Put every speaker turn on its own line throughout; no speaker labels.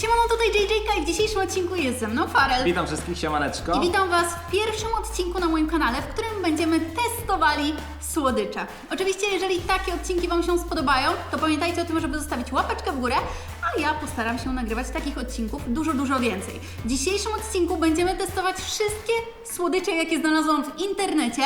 Siemano, tutaj JJK i w dzisiejszym odcinku jest ze mną Farel.
Witam wszystkich, siemaneczko.
I witam Was w pierwszym odcinku na moim kanale, w którym będziemy testowali słodycze. Oczywiście, jeżeli takie odcinki Wam się spodobają, to pamiętajcie o tym, żeby zostawić łapeczkę w górę, a ja postaram się nagrywać takich odcinków dużo, dużo więcej. W dzisiejszym odcinku będziemy testować wszystkie słodycze, jakie znalazłam w internecie.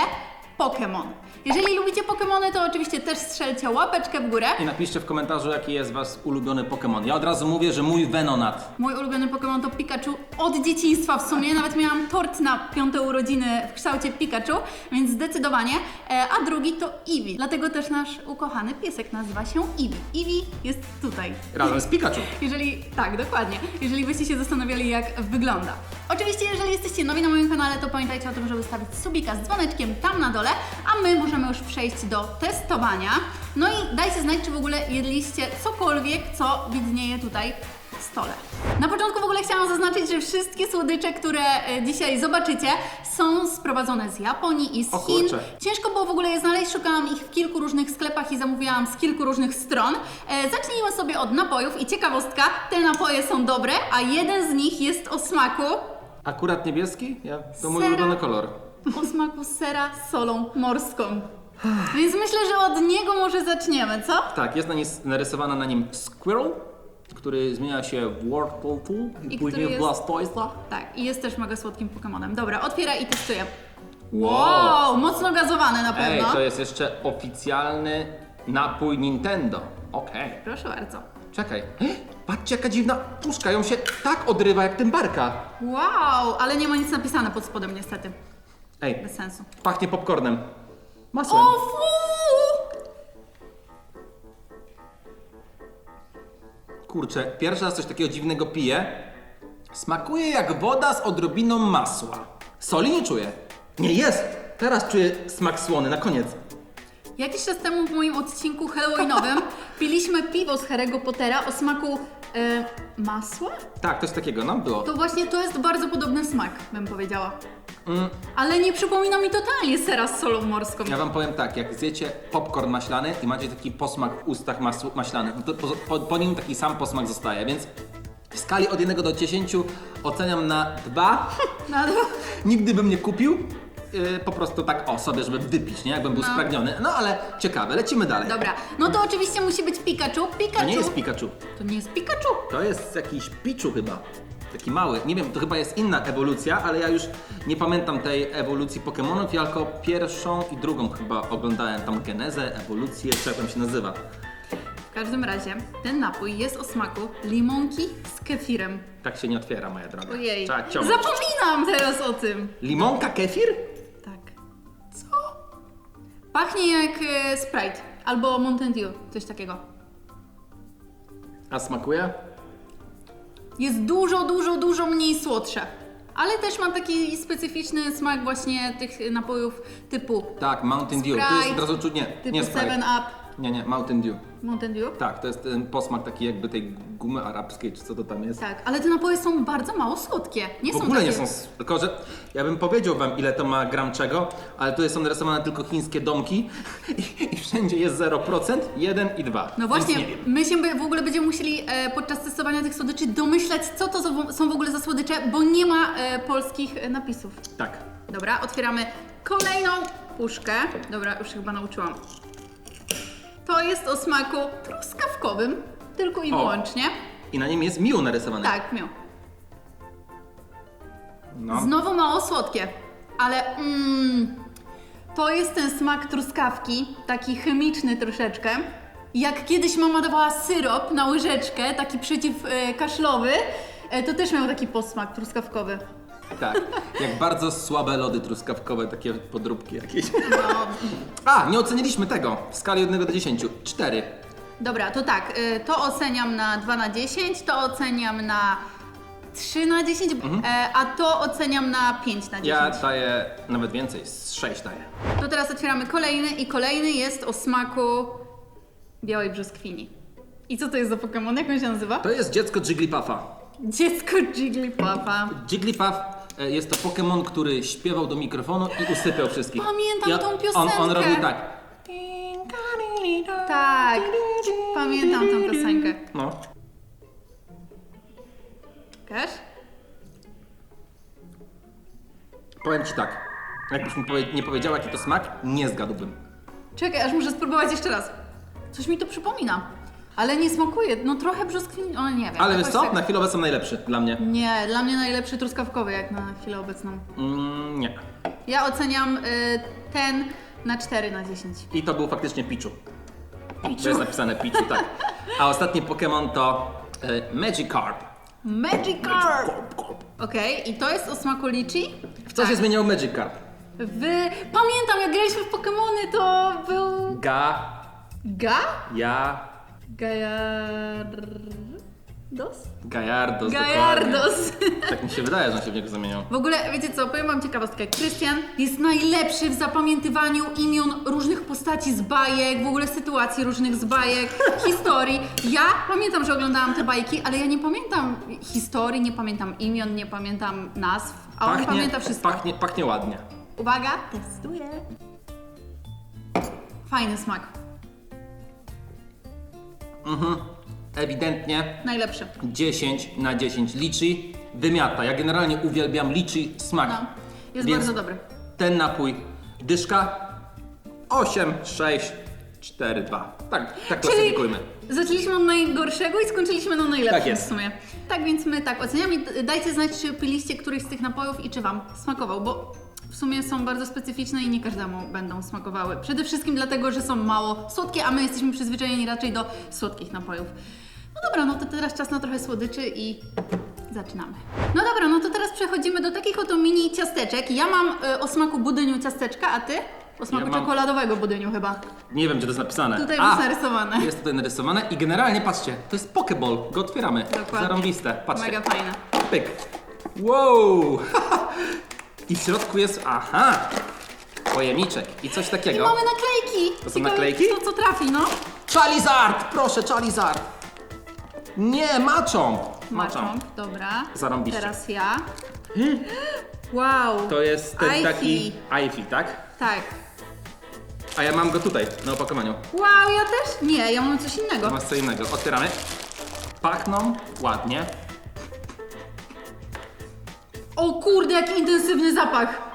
Pokémon. Jeżeli lubicie Pokémony, to oczywiście też strzelcie łapeczkę w górę.
I napiszcie w komentarzu, jaki jest wasz ulubiony Pokémon. Ja od razu mówię, że mój Venonat.
Mój ulubiony Pokémon to Pikachu od dzieciństwa w sumie. Nawet miałam tort na piąte urodziny w kształcie Pikachu, więc zdecydowanie. E, a drugi to Eevee. Dlatego też nasz ukochany piesek nazywa się Eevee. Eevee jest tutaj.
Razem z Pikachu.
Jeżeli, tak, dokładnie. Jeżeli byście się zastanawiali, jak wygląda. Oczywiście, jeżeli jesteście nowi na moim kanale, to pamiętajcie o tym, żeby stawić subika z dzwoneczkiem tam na dole, a my możemy już przejść do testowania. No i dajcie znać, czy w ogóle jedliście cokolwiek, co widnieje tutaj na stole. Na początku w ogóle chciałam zaznaczyć, że wszystkie słodycze, które e, dzisiaj zobaczycie, są sprowadzone z Japonii i z Chin. Ciężko było w ogóle je znaleźć, szukałam ich w kilku różnych sklepach i zamówiłam z kilku różnych stron. E, zacznijmy sobie od napojów i ciekawostka, te napoje są dobre, a jeden z nich jest o smaku,
Akurat niebieski? Ja, to mój
Sera.
ulubiony kolor.
O smaku sera z solą morską. Więc myślę, że od niego może zaczniemy, co?
Tak, jest na nim, narysowana na nim Squirrel, który zmienia się w Whirlpool
I
i później
który
w
jest-
Blastoise.
Tak, i jest też mega słodkim Pokemonem. Dobra, otwieraj i testuję.
Wow.
Mocno gazowany na
Ej,
pewno.
to jest jeszcze oficjalny napój Nintendo. Okej.
Proszę bardzo.
Czekaj. Patrzcie, jaka dziwna puszka. Ją się tak odrywa jak tymbarka.
Wow, ale nie ma nic napisane pod spodem niestety.
Ej,
Bez sensu.
pachnie popcornem. Masłem.
O fu!
Kurczę, pierwszy raz coś takiego dziwnego piję. Smakuje jak woda z odrobiną masła. Soli nie czuję. Nie jest! Teraz czuję smak słony, na koniec.
Jakiś czas temu w moim odcinku halloweenowym piliśmy piwo z Harry'ego Pottera o smaku e, masła?
Tak, coś takiego, no było.
To właśnie to jest bardzo podobny smak, bym powiedziała.
Mm,
Ale nie przypomina mi totalnie sera z solą morską.
ja wam powiem tak, jak zjecie popcorn maślany i macie taki posmak w ustach masł, maślanych, no to po, po, po nim taki sam posmak zostaje, więc w skali od 1 do 10 oceniam na 2.
No,
Nigdy bym nie kupił. Yy, po prostu tak o sobie, żeby wypić, nie? Jakbym był
No.
spragniony. No ale ciekawe, lecimy dalej.
dobra, no to oczywiście musi być Pikachu. Pikachu.
To nie jest Pikachu.
To nie jest Pikachu.
To jest jakiś Pichu chyba. Taki mały. Nie wiem, to chyba jest inna ewolucja, ale ja już nie pamiętam tej ewolucji Pokémonów. Ja tylko pierwszą i drugą chyba oglądałem. Tam genezę, ewolucję, czy jak tam się nazywa.
W każdym razie ten napój jest o smaku limonki z kefirem.
Tak się nie otwiera, moja droga.
Ojej.
Trzeba ciągnąć.
Zapominam teraz o tym.
Limonka, kefir?
Pachnie jak e, Sprite albo Mountain Dew, coś takiego.
A smakuje?
Jest dużo, dużo, dużo mniej słodsze. Ale też ma taki specyficzny smak właśnie tych napojów typu,
Tak, Mountain Dew. Tu
Sprite,
jest od razu czuć, nie,
typu
nie Sprite.
7-Up,
Nie, nie, Mountain Dew.
Mountain Dew.
Tak, to jest ten posmak taki jakby tej gumy arabskiej, czy co to tam jest.
Tak, ale te napoje są bardzo mało słodkie. Nie
W
są
ogóle
takie...
nie są. s- Tylko, że ja bym powiedział wam, ile to ma gram czego, ale tu są narysowane tylko chińskie domki i, i wszędzie jest 0%, 1 i 2.
No
Więc
właśnie,
nie wiem.
my się by- w ogóle będziemy musieli e, podczas testowania tych słodyczy domyślać, co to są- są w ogóle za słodycze, bo nie ma e, polskich e, napisów.
Tak.
Dobra, otwieramy kolejną puszkę. Dobra, już się chyba nauczyłam. To jest o smaku truskawkowym, tylko i
O.
wyłącznie.
I na nim jest miło narysowane.
Tak, miał.
No.
Znowu mało słodkie, ale mm, to jest ten smak truskawki, taki chemiczny troszeczkę. Jak kiedyś mama dawała syrop na łyżeczkę, taki przeciwkaszlowy, e, to też miał taki posmak truskawkowy.
Tak. Jak bardzo słabe lody truskawkowe, takie podróbki jakieś.
No,
A, nie oceniliśmy tego w skali od 1 do 10. 4.
dobra, to tak, e, to oceniam na 2 na 10, to oceniam na 3 na 10, e, a to oceniam na 5 na 10.
Ja daję nawet więcej, z 6 daję.
To teraz otwieramy kolejny i kolejny jest o smaku białej brzoskwini. I co to jest za Pokémon? Jak on się nazywa?
To jest dziecko Jigglypuffa.
Dziecko Jigglypuffa.
Jigglypuff e, jest to Pokémon, który śpiewał do mikrofonu i usypiał wszystkich.
Pamiętam
I on-
tą
On, on
piosenkę.
robił tak.
Tak, pamiętam tą piosenkę.
No.
Pokaż.
Powiem ci tak, jakbyś mi powie- nie powiedział jaki to smak, nie zgadłbym.
Czekaj, aż muszę spróbować jeszcze raz. Coś mi to przypomina. Ale nie smakuje. No trochę brzoskwini... O, nie wiem.
Ale wiesz
jakoś
co,
tak-
na chwilę obecną najlepszy dla mnie.
Nie, dla mnie najlepszy truskawkowy jak na chwilę obecną.
Mm, nie.
Ja oceniam y, ten na 4 na 10.
I to był faktycznie Pichu. To jest napisane Pichu, tak. A ostatni Pokémon to e, Magikarp.
Magikarp!
Karp, karp.
Okej, i to jest o smaku lichi?
W co się zmieniał Magikarp?
W... Pamiętam, jak graliśmy w Pokemony, to był...
Ga,
Ga?
ja,
Gajardos?
Gajardos.
Gajardos.
dokładnie. Tak mi się wydaje, że on się w niego zamieniał.
W ogóle, wiecie co, powiem wam ciekawostkę. Krystian jest najlepszy w zapamiętywaniu imion różnych postaci z bajek, w ogóle sytuacji różnych z bajek, historii. Ja pamiętam, że oglądałam te bajki, ale ja nie pamiętam historii, nie pamiętam imion, nie pamiętam nazw, a on pamięta wszystko.
Pachnie, pachnie ładnie.
Uwaga, testuję. Fajny smak.
Ewidentnie
Najlepszy.
10 na 10 liczy wymiata. Ja generalnie uwielbiam liczy smak.
No, jest
Więc
bardzo dobry.
Ten napój dyszka 8, 6, 4, 2. Tak, tak klasyfikujmy.
zaczęliśmy od najgorszego i skończyliśmy na najlepszym
Tak jest.
w sumie. Tak więc my tak oceniamy. Dajcie znać, czy piliście któryś z tych napojów i czy Wam smakował, bo w sumie są bardzo specyficzne i nie każdemu będą smakowały. Przede wszystkim dlatego, że są mało słodkie, a my jesteśmy przyzwyczajeni raczej do słodkich napojów. No dobra, no to teraz czas na trochę słodyczy i zaczynamy. No dobra, no to teraz przechodzimy do takich oto mini ciasteczek. Ja mam y, o smaku budyniu ciasteczka, a Ty? O smaku
mam-
czekoladowego budyniu chyba.
Nie wiem, gdzie to jest napisane.
Tutaj jest narysowane.
Jest tutaj narysowane i generalnie patrzcie, to jest Pokeball. Go otwieramy.
Dokładnie.
Zarąbiste. Patrzcie.
Mega fajne.
Pyk. Wow! I w środku jest, aha, pojemniczek i coś
I
takiego.
mamy naklejki!
To są
Ciekawe,
naklejki?
To co trafi, no?
Charizard! Proszę, Charizard! Nie, Machamp!
Machamp, dobra.
Zarąbiście.
Teraz ja. Wow.
To jest ten
Eify.
taki Eify, tak?
Tak.
A ja mam go tutaj, na opakowaniu.
Wow, ja też? Nie, ja mam coś innego.
Masz co innego. Otwieramy. Pachną ładnie.
O kurde, jaki intensywny zapach.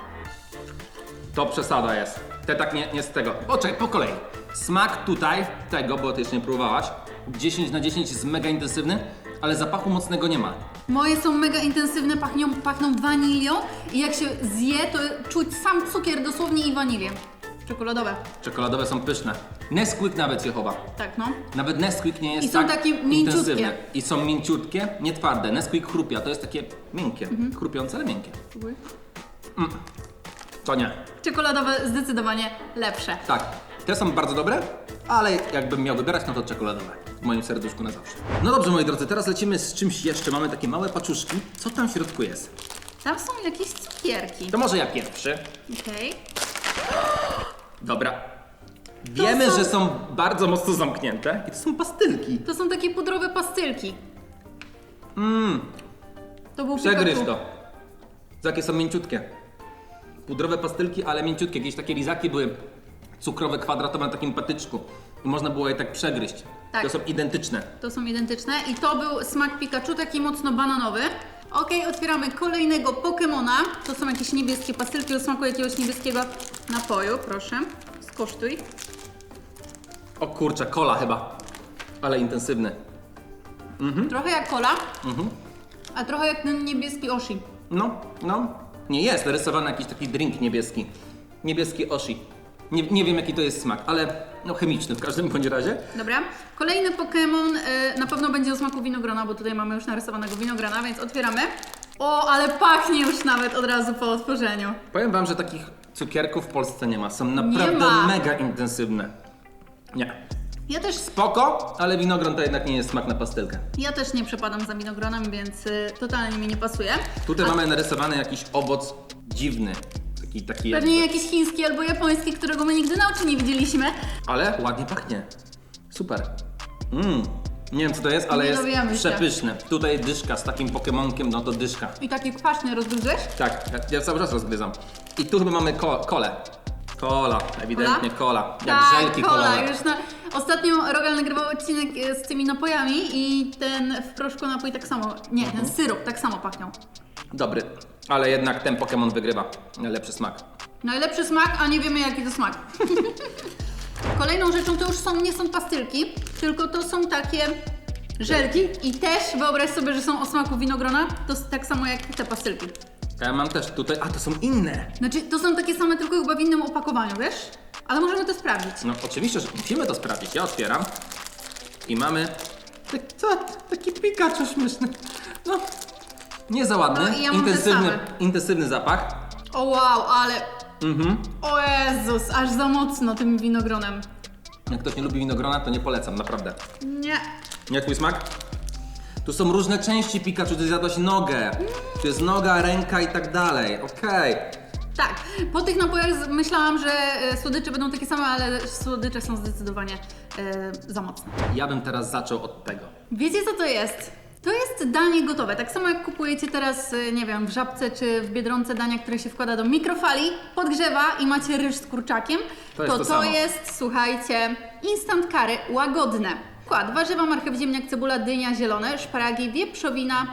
To przesada jest. Te tak nie, nie z tego. Poczekaj, po kolei. Smak tutaj, tego, bo ty jeszcze nie próbowałaś, 10 na 10 jest mega intensywny, ale zapachu mocnego nie ma.
Moje są mega intensywne, pachną, pachną wanilią i jak się zje, to czuć sam cukier dosłownie i wanilię. Czekoladowe.
Czekoladowe są pyszne. Nesquik nawet się chowa.
Tak, no.
Nawet Nesquik nie jest
I są
tak
takie mięciutkie.
intensywny. I są mięciutkie, nie twarde. Nesquik chrupia, to jest takie miękkie.
Mhm.
Chrupiące, ale miękkie.
Próbuj.
To nie.
Czekoladowe zdecydowanie lepsze.
Tak, te są bardzo dobre, ale jakbym miał wybierać, no to czekoladowe. W moim serduszku na zawsze. No dobrze, moi drodzy, teraz lecimy z czymś jeszcze. Mamy takie małe paczuszki. Co tam w środku jest?
Tam są jakieś cukierki.
To może ja pierwszy.
Okej.
Dobra. Wiemy,
są-
że są bardzo mocno zamknięte i to są pastylki.
To są takie pudrowe pastylki.
Mmm,
To był
przegryź
Pikachu.
to. Jakie są mięciutkie. Pudrowe pastylki, ale mięciutkie. Jakieś takie lizaki były cukrowe, kwadratowe na takim patyczku. I można było je tak przegryźć.
Tak.
To są identyczne.
To są identyczne i to był smak Pikachu, taki mocno bananowy. Okej, otwieramy kolejnego Pokemona. To są jakieś niebieskie pastylki o smaku jakiegoś niebieskiego napoju, proszę. Skosztuj.
O kurczę, kola chyba. Ale intensywny.
Trochę jak cola,
Mhm.
a trochę jak ten niebieski Oshi.
No, no. Nie jest narysowany jakiś taki drink niebieski. Niebieski Oshi. Nie, nie wiem jaki to jest smak, ale no chemiczny w każdym bądź razie.
Dobra. Kolejny Pokémon y, na pewno będzie o smaku winogrona, bo tutaj mamy już narysowanego winogrona, więc otwieramy. O, ale pachnie już nawet od razu po otworzeniu.
Powiem wam, że takich cukierków w Polsce nie ma. Są naprawdę
ma.
mega intensywne. Nie.
Ja też,
Spoko, ale winogron to jednak nie jest smak na pastylkę.
ja też nie przepadam za winogronem, więc y, totalnie mi nie pasuje.
Tutaj mamy narysowany jakiś owoc dziwny. Taki, taki
Pewnie jakiś chiński albo japoński, którego my nigdy na oczy nie widzieliśmy.
Ale ładnie pachnie. Super. Mmm. Nie wiem co to jest, ale
Nie
jest
dowiemy się.
przepyszny. Tutaj dyszka z takim pokemonkiem, no to dyszka.
I taki kwaśny rozgryzłeś?
Tak, ja, ja cały czas rozgryzam. I tu chyba mamy ko kolę. Kola, ewidentnie kola. Jak
tak,
żelki
kola. Już na... Ostatnio Rogal nagrywał odcinek e, z tymi napojami i ten w proszku napój tak samo, nie,
Mhm.
ten syrop tak samo pachniał.
Dobry, ale jednak ten Pokémon wygrywa. Lepszy smak.
Najlepszy smak, a nie wiemy jaki to smak. Kolejną rzeczą to już są, nie są pastylki, tylko to są takie żelki i też wyobraź sobie, że są o smaku winogrona, to jest tak samo jak te pastylki.
Ja mam też tutaj, a to są inne.
Znaczy, to są takie same, tylko chyba w innym opakowaniu, wiesz? Ale możemy to sprawdzić.
No oczywiście, że musimy to sprawdzić. Ja otwieram i mamy tak, co, taki Pikachu śmieszny. No, nie za ładny,
No i ja mam te
intensywny,
same.
intensywny zapach.
O wow, ale...
Mhm.
O Jezus, aż za mocno tym winogronem.
Jak ktoś nie lubi winogrona, to nie polecam, naprawdę.
Nie.
Jak twój smak? Tu są różne części Pikachu, ty zjadłaś nogę. Tu jest noga, ręka i tak dalej. Okej.
Tak, po tych napojach z- myślałam, że e, słodycze będą takie same, ale słodycze są zdecydowanie e, za mocne.
Ja bym teraz zaczął od tego.
Wiecie co to jest? To jest danie gotowe. Tak samo jak kupujecie teraz, e, nie wiem, w żabce czy w biedronce dania, które się wkłada do mikrofali, podgrzewa i macie ryż z kurczakiem.
To jest to
to, jest, słuchajcie, instant curry łagodne. Skład: warzywa, marchew, ziemniak, cebula, dynia, zielone, szparagi, wieprzowina.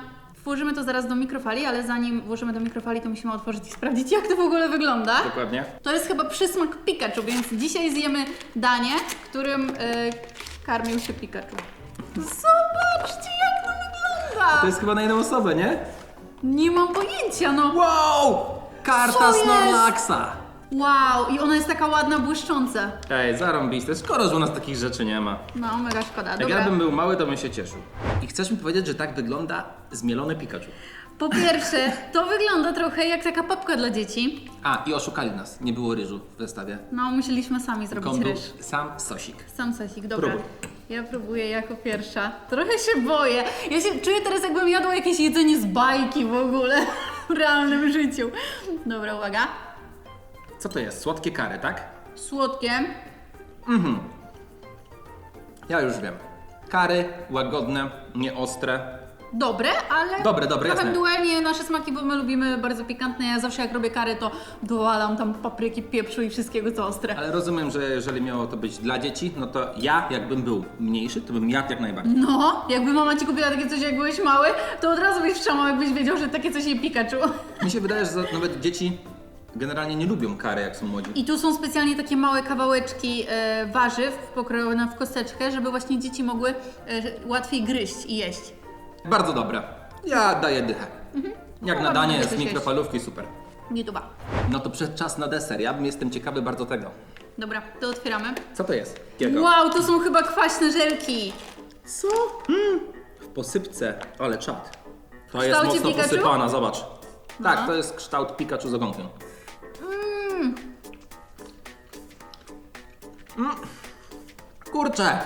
Włożymy to zaraz do mikrofali, ale zanim włożymy do mikrofali, to musimy otworzyć i sprawdzić, jak to w ogóle wygląda.
Dokładnie.
To jest chyba przysmak Pikachu, więc dzisiaj zjemy danie, którym e, karmił się Pikachu. Zobaczcie, to
jest chyba na jedną osobę, nie?
Nie mam pojęcia, no.
Wow! Karta
Co
Snorlaxa!
Wow, i ona jest taka ładna, błyszcząca.
Ej, zarąbiste. Że u nas takich rzeczy nie ma.
No, mega szkoda.
Jak
Dobra.
ja bym był mały, to bym się cieszył. I chcesz mi powiedzieć, że tak wygląda zmielony Pikachu?
Po pierwsze, to wygląda trochę jak taka papka dla dzieci.
A, i oszukali nas. Nie było ryżu w zestawie.
No, musieliśmy sami
Tylko
zrobić
on był
ryż.
sam sosik.
Sam sosik, dobra.
Próbuj.
Ja próbuję jako pierwsza. Trochę się boję. Ja się czuję teraz, jakbym jadła jakieś jedzenie z bajki w ogóle w realnym życiu. Dobra, uwaga.
Co to jest? Słodkie kary, tak?
Słodkie.
Ja już wiem. Kary, łagodne, nieostre.
Dobre, ale.
Dobre, dobre,
dualnie nasze smaki, bo my lubimy bardzo pikantne. Ja zawsze jak robię kary, to dowalam tam papryki, pieprzu i wszystkiego co ostre.
Ale rozumiem, że jeżeli miało to być dla dzieci, no to ja, jakbym był mniejszy, to bym jadł jak najbardziej.
No, jakby mama ci kupiła takie coś, jak byłeś mały, to od razu byś wszczamał, jakbyś wiedział, że takie coś jej Pikachu.
Mi się wydaje, że za- nawet dzieci generalnie nie lubią kary, jak są młodzi.
I tu są specjalnie takie małe kawałeczki e, warzyw pokrojone w kosteczkę, żeby właśnie dzieci mogły e, łatwiej gryźć i jeść.
Bardzo dobre. Ja daję dychę. Jak
No,
na
bardzo
danie
lubię
z
coś jeść.
mikrofalówki, super.
YouTube'a.
No to przed czas na deser. Ja bym jestem ciekawy bardzo tego.
Dobra, to otwieramy.
Co to jest? Kiego?
Wow, to są chyba kwaśne żelki.
Co? Mm. W posypce. Ale czad. To jest
kształcie
mocno
Pikachu?
posypana, zobacz. Tak,
No.
to jest kształt Pikachu z ogonkiem. Mm. Kurczę!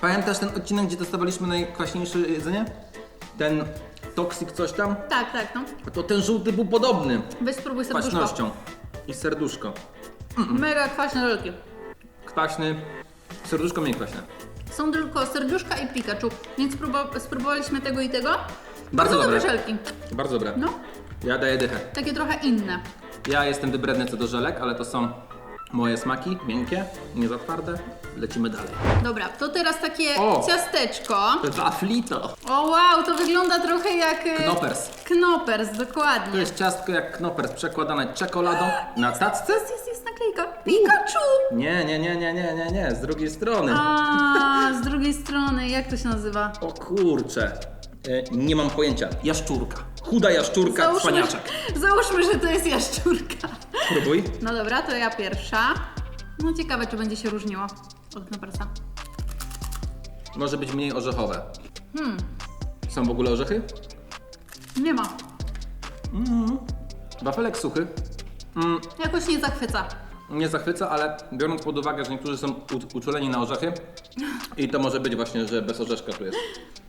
Pamiętasz ten odcinek, gdzie testowaliśmy najkwaśniejsze jedzenie? Ten toksik coś tam?
Tak, tak, no.
To ten żółty był podobny.
Weź spróbuj serduszko.
Kwaśnością. I serduszko.
Mega kwaśne żelki.
Kwaśny. Serduszko mniej kwaśne.
Są tylko serduszka i Pikachu, więc spróbowaliśmy tego i tego.
Bardzo
dobre
dobre.
żelki.
Bardzo dobre.
No,
Ja daję dychę.
takie trochę inne.
Ja jestem wybredny co do żelek, ale to są moje smaki, miękkie, nie za twarde. Lecimy dalej.
Dobra, to teraz takie
O!
ciasteczko.
Waflito.
O wow, to wygląda trochę jak... e,
Knopers.
Knopers,
To
dokładnie.
jest ciastko jak knopers przekładane czekoladą na tacce?
Jest, jest, jest naklejka. Pikachu!
Nie, nie, nie, nie, nie, nie, nie, z drugiej strony.
A, z drugiej strony, jak to się nazywa?
O kurcze. E, nie mam pojęcia. Jaszczurka. Chuda jaszczurka, cwaniaczek.
załóżmy, że to jest jaszczurka.
Próbuj.
No dobra, to ja pierwsza. No ciekawe, czy będzie się różniło od Knopersa.
Może być mniej orzechowe. Są w ogóle orzechy?
Nie ma.
Wafelek suchy. Mm,
Jakoś nie zachwyca.
nie zachwyca, ale biorąc pod uwagę, że niektórzy są u- uczuleni na orzechy i to może być właśnie, że bez orzeszka tu jest.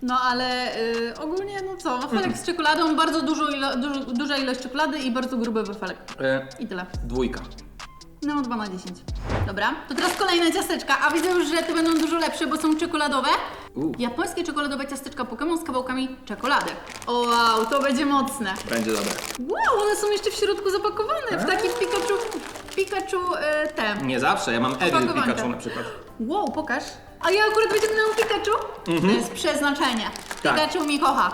No ale y, ogólnie, no co, wafelek z czekoladą, bardzo dużo ilo, dużo, duża ilość czekolady i bardzo gruby wafelek.
E,
I tyle.
dwójka.
No, 2 na 10. Dobra, to teraz kolejne ciasteczka, a widzę już, że te będą dużo lepsze, bo są czekoladowe.
U.
Japońskie czekoladowe ciasteczka Pokémon z kawałkami czekolady. O wow, to będzie mocne.
Będzie dobre.
Wow, one są jeszcze w środku zapakowane, w taki Pikachu. Pikachu e, te.
Nie zawsze, ja mam
Opakowanka.
Pikachu na przykład.
Wow, pokaż. A ja akurat wyciągnęłam Pikachu. To jest przeznaczenie.
Mhm. Tak.
Pikachu mi kocha.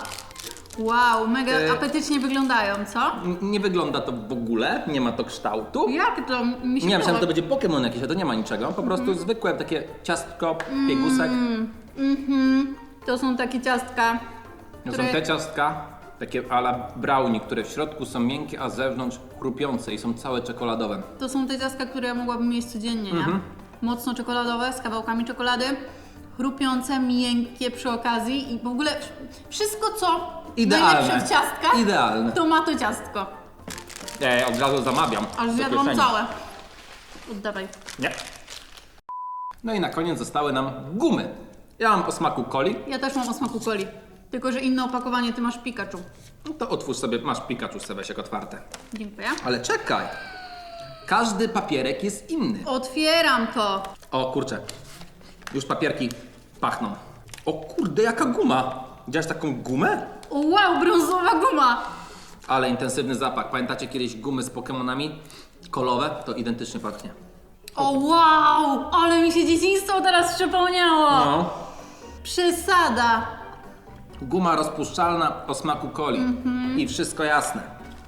Wow, mega
E,
apetycznie wyglądają, co?
N- Nie wygląda to w ogóle, nie ma to kształtu.
Jak to mi się
Nie, myślałem, że
podoba.
to będzie Pokémon jakiś, a to nie ma niczego. Po prostu
Mhm.
zwykłe takie ciastko, piegusek.
Mhm. To są takie ciastka,
To
które...
są te ciastka, takie ala brownie, które w środku są miękkie, a z zewnątrz chrupiące i są całe czekoladowe.
To są te ciastka, które ja mogłabym jeść codziennie, nie?
Mhm.
Mocno czekoladowe, z kawałkami czekolady, chrupiące, miękkie przy okazji i w ogóle wszystko, co
Idealne.
najlepsze w ciastkach,
Idealne.
to ma to ciastko.
Ja od razu zamawiam.
Aż
do
zjadłam
kieszeni.
całe. Oddawaj.
Nie. No i na koniec zostały nam gumy. Ja mam o smaku coli.
Ja też mam o smaku coli. Tylko, że inne opakowanie, ty masz Pikachu.
No to otwórz sobie, masz Pikachu sobie jak otwarte.
Dziękuję.
Ale czekaj. Każdy papierek jest inny.
Otwieram to.
O kurczę. Już papierki pachną. O kurde, jaka guma. Widziałeś taką gumę?
O, wow, brązowa guma.
Ale intensywny zapach. Pamiętacie kiedyś gumy z Pokémonami? Kolowe? To identycznie pachnie.
O, wow, ale mi się dzieciństwo teraz przypomniało.
No.
Przesada.
Guma rozpuszczalna o smaku coli. I wszystko jasne.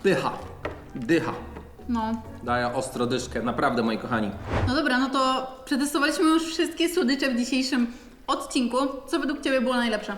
Pycha. Dycha.
No.
Daje ostro dyszkę. Naprawdę, moi kochani.
No dobra, no to przetestowaliśmy już wszystkie słodycze w dzisiejszym odcinku. Co według Ciebie było najlepsze?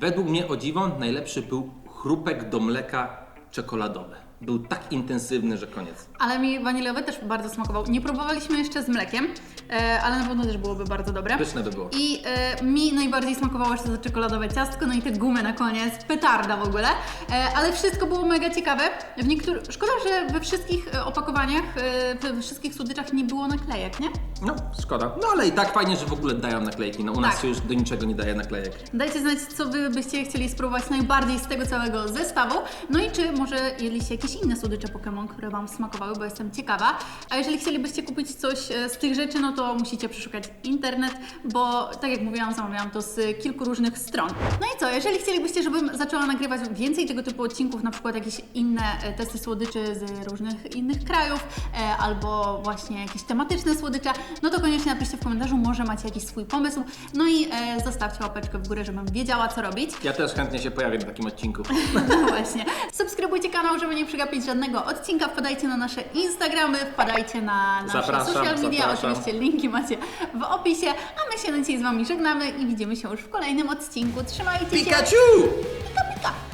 Według mnie, o dziwo, najlepszy był chrupek do mleka czekoladowy. Był tak intensywny, że koniec.
Ale mi waniliowy też bardzo smakował. Nie próbowaliśmy jeszcze z mlekiem, e, ale na pewno też byłoby bardzo dobre.
Pyszne by było.
I e, mi najbardziej smakowało jeszcze to czekoladowe ciastko, no i te gumy na koniec, petarda w ogóle. E, ale wszystko było mega ciekawe. W niektórych... Szkoda, że we wszystkich e, opakowaniach, e, we wszystkich słodyczach nie było naklejek, nie?
No, szkoda. No ale i tak fajnie, że w ogóle dają naklejki. No u nas
Tak.
się już do niczego nie daje naklejek.
Dajcie znać, co Wy byście chcieli spróbować najbardziej z tego całego zestawu. No i czy może jedliście jakieś inne słodycze Pokémon, które Wam smakowały, bo jestem ciekawa. A jeżeli chcielibyście kupić coś e, z tych rzeczy, no to musicie przeszukać internet, bo tak jak mówiłam, zamawiałam to z kilku różnych stron. No i co, jeżeli chcielibyście, żebym zaczęła nagrywać więcej tego typu odcinków, na przykład jakieś inne e, testy słodyczy z różnych innych krajów, e, albo właśnie jakieś tematyczne słodycze, no to koniecznie napiszcie w komentarzu, może macie jakiś swój pomysł. No i e, zostawcie łapeczkę w górę, żebym wiedziała, co robić.
Ja też chętnie się pojawię na takim odcinku.
No właśnie. Subskrybujcie kanał, żeby nie przegapić żadnego odcinka. Wpadajcie na nasze Instagramy, wpadajcie na nasze
Zapraszam,
social media.
zapraszam.
Oczywiście linki macie w opisie. A my się na dzisiaj z Wami żegnamy i widzimy się już w kolejnym odcinku. Trzymajcie się.
Pikachu!
Pika, pika.